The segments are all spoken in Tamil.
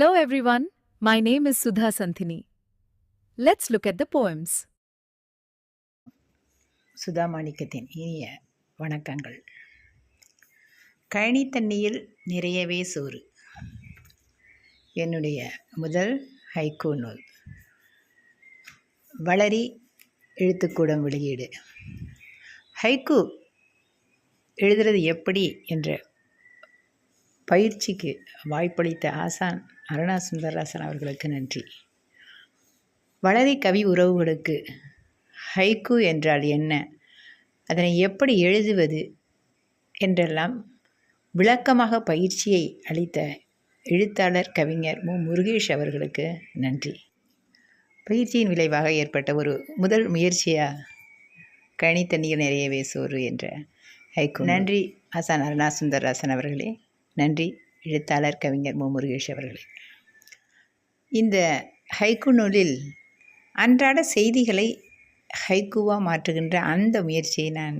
Hello everyone, my name is Sudha Santhini. Let's look at the poems. Sudha மாணிக்கத்தின் இனிய வணக்கங்கள். கழனி தண்ணியில் நிறையவே சோறு. என்னுடைய முதல் ஹைகோ நூல். வளரி எழுத்துக்கூடம் வெளியீடு. ஹைக்கூ எழுதுறது எப்படி என்ற பயிற்சிக்கு வாய்ப்பளித்த ஆசான் அருணா சுந்தரராசன் அவர்களுக்கு நன்றி. வளரி கவி உறவுகளுக்கு ஹைக்கூ என்றால் என்ன? அதனை எப்படி எழுதுவது என்றெல்லாம் விளக்கமாக பயிற்சியை அளித்த எழுத்தாளர் கவிஞர் மு. முருகேஷ் அவர்களுக்கு நன்றி. பயிற்சியின் விளைவாக ஏற்பட்ட ஒரு முதல் முயற்சியாக கணித்தண்ணியில் நிறையவே சோறு என்ற ஹைக்கூ. நன்றி. ஆசான் அருணா சுந்தரராசன் அவர்களே. நன்றி. எழுத்தாளர் கவிஞர் மு. முருகேஷ் அவர்களே. இந்த ஹைக்கூ நூலில் அன்றாட செய்திகளை ஹைக்குவாக மாற்றுகின்ற அந்த முயற்சியை நான்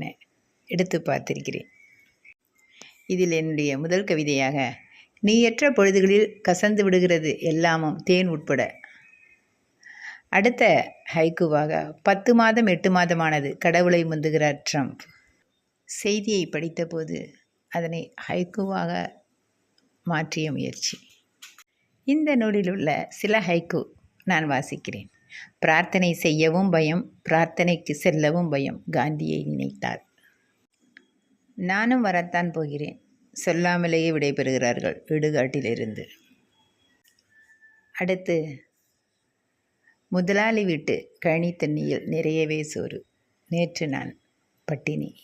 எடுத்து பார்த்திருக்கிறேன். இதில் என்னுடைய முதல் கவிதையாக நீயற்ற பொழுதுகளில் கசந்து விடுகிறது எல்லாமும் தேன் உட்பட அடுத்த ஹைக்குவாக பத்து மாதம் எட்டு மாதமானது கடவுளை முந்துகிறார் ட்ரம்ப் செய்தியை படித்தபோது அதனை ஹைக்குவாக மாற்றிய முயற்சி. இந்த நூலில் உள்ள சில ஹைக்கு நான் வாசிக்கிறேன். பிரார்த்தனை செய்யவும் பயம் பிரார்த்தனைக்கு செல்லவும் பயம் காந்தியை நினைத்தார். நானும் வரத்தான் போகிறேன். சொல்லாமலேயே விடைபெறுகிறார்கள் இடுகாட்டிலிருந்து. அடுத்து முதலாளி வீட்டு கழனி தண்ணியில் நிறையவே சோறு. நேற்று நான் பட்டினி.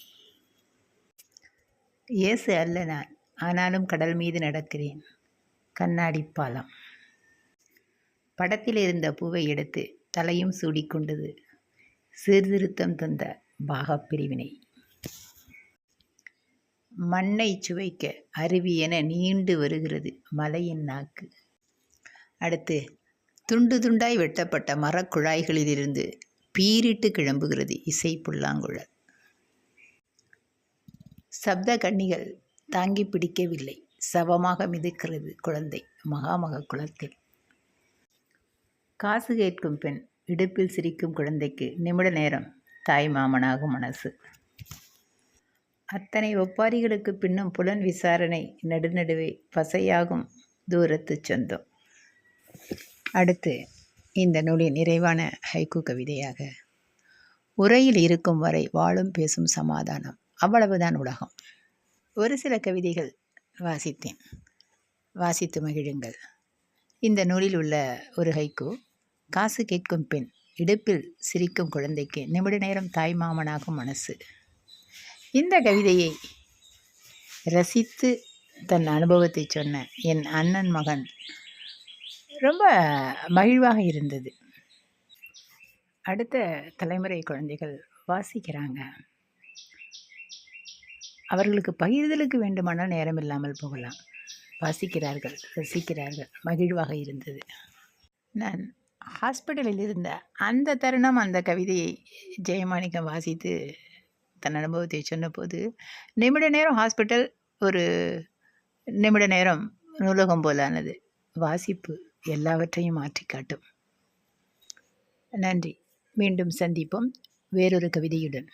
இயேசு அல்ல நான். ஆனாலும் கடல் மீது நடக்கிறேன். கண்ணாடி பாலம். படத்தில் இருந்த பூவை எடுத்து தலையும் சூடிக்கொண்டது சீர்திருத்தம் தந்த பாகப்பிரிவினை மண்ணை சுவைக்க அருவி என நீண்டு வருகிறது மலையின் நாக்கு. அடுத்து துண்டு துண்டாய் வெட்டப்பட்ட மரக்குழாய்களிலிருந்து பீரிட்டு கிளம்புகிறது இசை புல்லாங்குழல். சப்த கன்னிகள் தாங்கி பிடிக்கவில்லை. சவமாக மிதக்கிறது குழந்தை. மகாமக குளத்தில் காசு கேட்கும் பெண் இடுப்பில் சிரிக்கும் குழந்தைக்கு நிமிட நேரம். தாய் மாமனாகும் மனசு. அத்தனை ஒப்பாரிகளுக்கு பின்னும் புலன் விசாரணை நடுநடுவே பசையாகும் தூரத்து சொந்தம். அடுத்து இந்த நூலின் நிறைவான ஹைக்கு கவிதையாக. உரையில் இருக்கும் வரை வாழும் பேசும் சமாதானம். அவ்வளவுதான் உலகம். ஒரு சில கவிதைகள் வாசித்தேன். வாசித்து மகிழுங்கள். இந்த நூலில் உள்ள ஒரு ஹைக்கு காசு கேட்கும் பெண் இடுப்பில் சிரிக்கும் குழந்தைக்கு நிமிட நேரம் தாய் மாமனாகும் மனசு. இந்த கவிதையை ரசித்து தன் அனுபவத்தை சொன்ன என் அண்ணன் மகன் ரொம்ப மகிழ்வாக இருந்தது. அடுத்த தலைமுறை குழந்தைகள் வாசிக்கிறாங்க. அவர்களுக்கு பகிர்தலுக்கு வேண்டுமானால் நேரம் இல்லாமல் போகலாம். வாசிக்கிறார்கள் ரசிக்கிறார்கள். மகிழ்வாக இருந்தது. நான் ஹாஸ்பிட்டலில் இருந்த அந்த தருணம் அந்த கவிதையை ஜெயமாணிக்கம் வாசித்து தன் அனுபவத்தை சொன்னபோது நிமிட நேரம் ஹாஸ்பிட்டல் ஒரு நிமிட நேரம் நூலகம் போலானது. வாசிப்பு எல்லாவற்றையும் மாற்றி காட்டும் நன்றி. மீண்டும் சந்திப்போம். வேறொரு கவிதையுடன்.